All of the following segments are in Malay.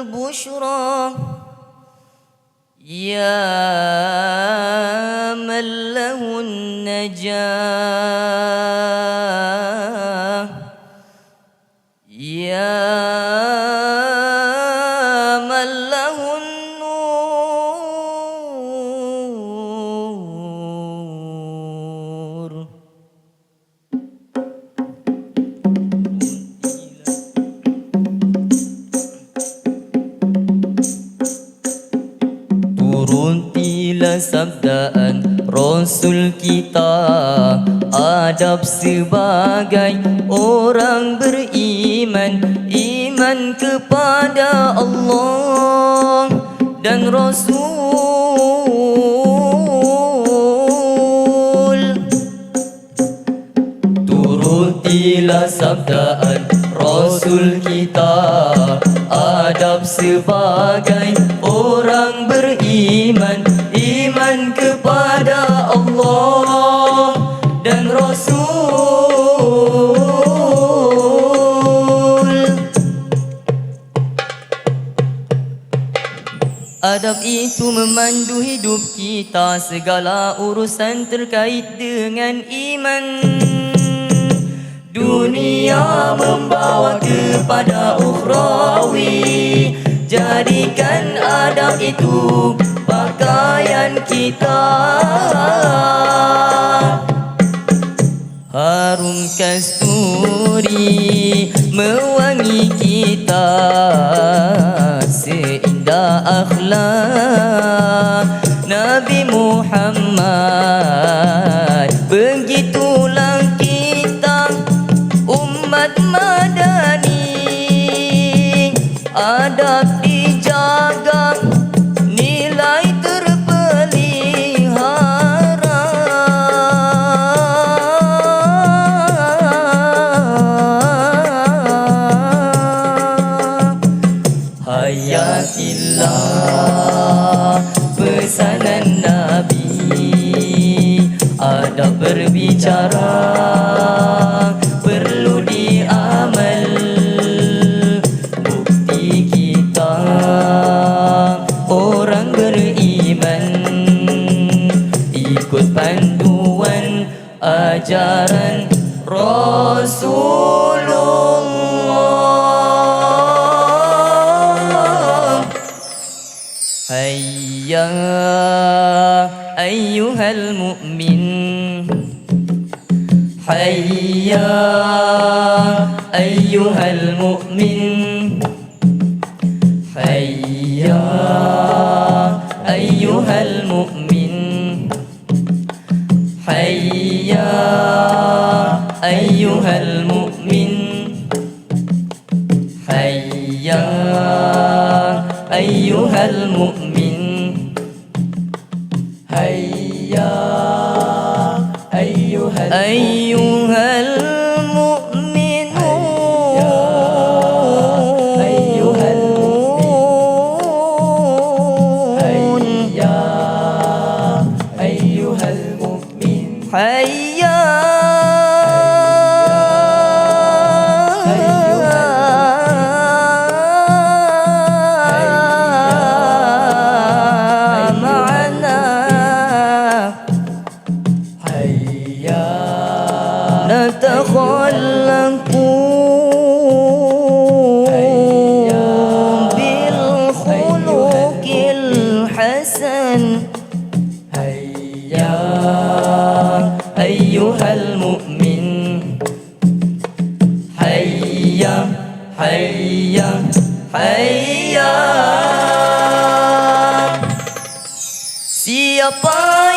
البشرى. يا من له النجاة. Tila sabdaan Rasul kita Adab sebagai orang beriman Iman kepada Allah dan Rasul. Turutilah sabdaan Rasul kita Adab sebagai Adab itu memandu hidup kita. Segala urusan terkait dengan iman. Dunia membawa kepada ukhrawi. Jadikan adab itu pakaian kita Harum kasturi mewangi kita Seindah akhlak. Nabi Muhammad bicara Perlu diamal. Bukti kita Orang beriman. Ikut panduan Ajaran Rasulullah. Hayat المؤمن هيا أيها المؤمن هيا أيها المؤمن 하야 하야 하야 See you, boy.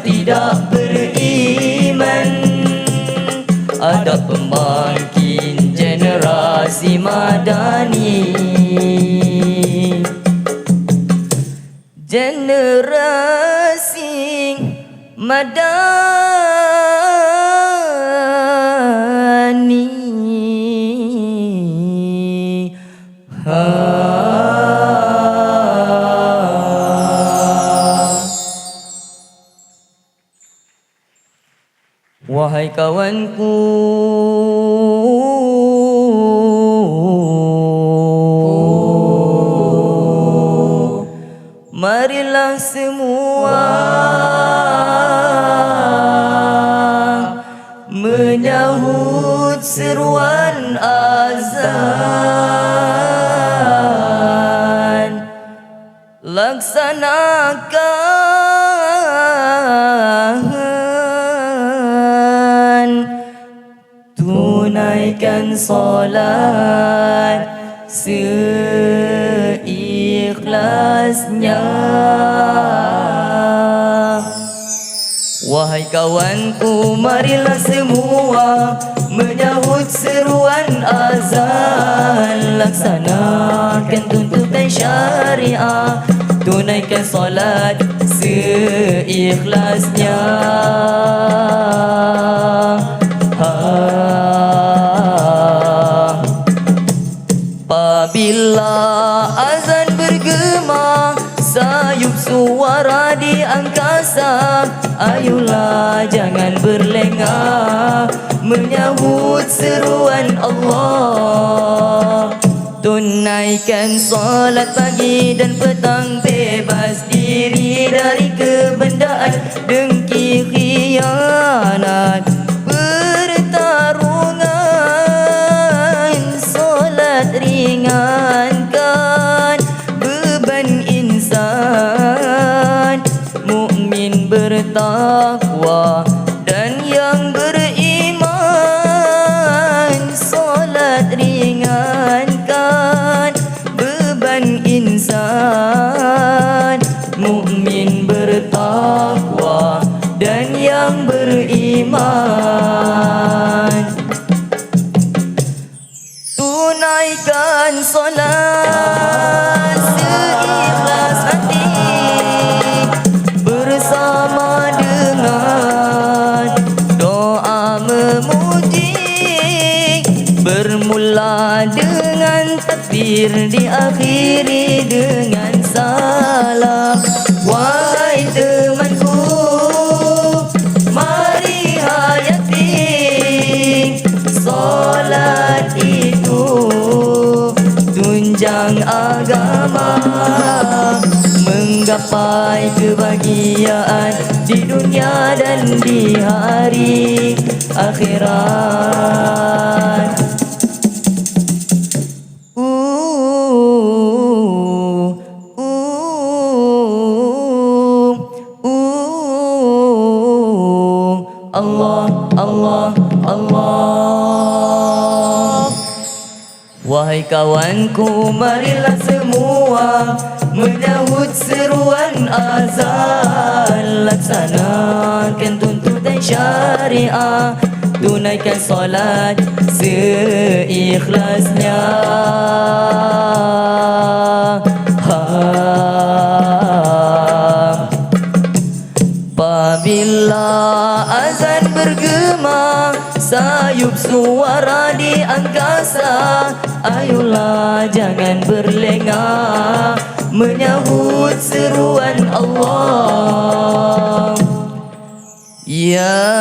Tidak beriman. Ada pembangkit generasi madani Wahai kawanku. Marilah semua Menyahut seruan azan. Laksanakan Tunaikan solat Seikhlasnya. Wahai kawanku marilah semua Menyahut seruan azan. Laksanakan tuntutan syariah. Tunaikan solat seikhlasnya berlengah Menyahut seruan Allah. Tunaikan solat pagi dan petang Bebas diri dari kebendaan Dengki khianat Pertarungan. Solat ringankan beban insan. Mukmin bertakwa Tunaikan solat seikhlas hati Bersama dengan doa memuji. Bermula dengan takbir Diakhiri kebahagiaan Di dunia dan di hari akhirat. Allah, Allah, Allah Wahai kawanku, marilah semua Menyahut seruan azan Laksanakan tuntutan syariah. Tunaikan solat seikhlasnya. Ha. Apabila azan bergema Sayup suara di angkasa Ayolah jangan berlengah Menyahut seruan Allah. Ya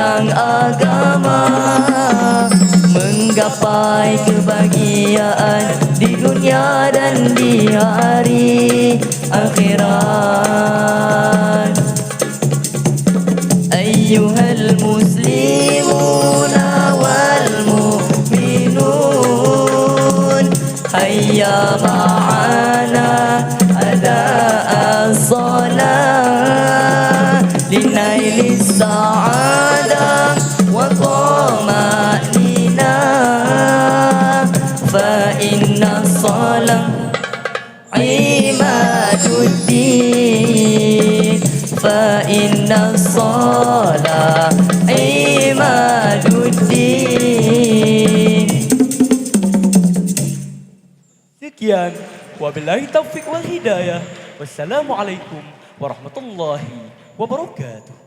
Tunjang agama Menggapai kebahagiaan Di dunia dan di hari akhirat أيها المسلمون والمؤمنون هيا معنا أداء الصلاة لنيل السعادة الدين فإن الصلاة عماد الدين Sekian. Wabillahi taufik wal hidayah. Wassalamualaikum warahmatullahi wabarakatuh.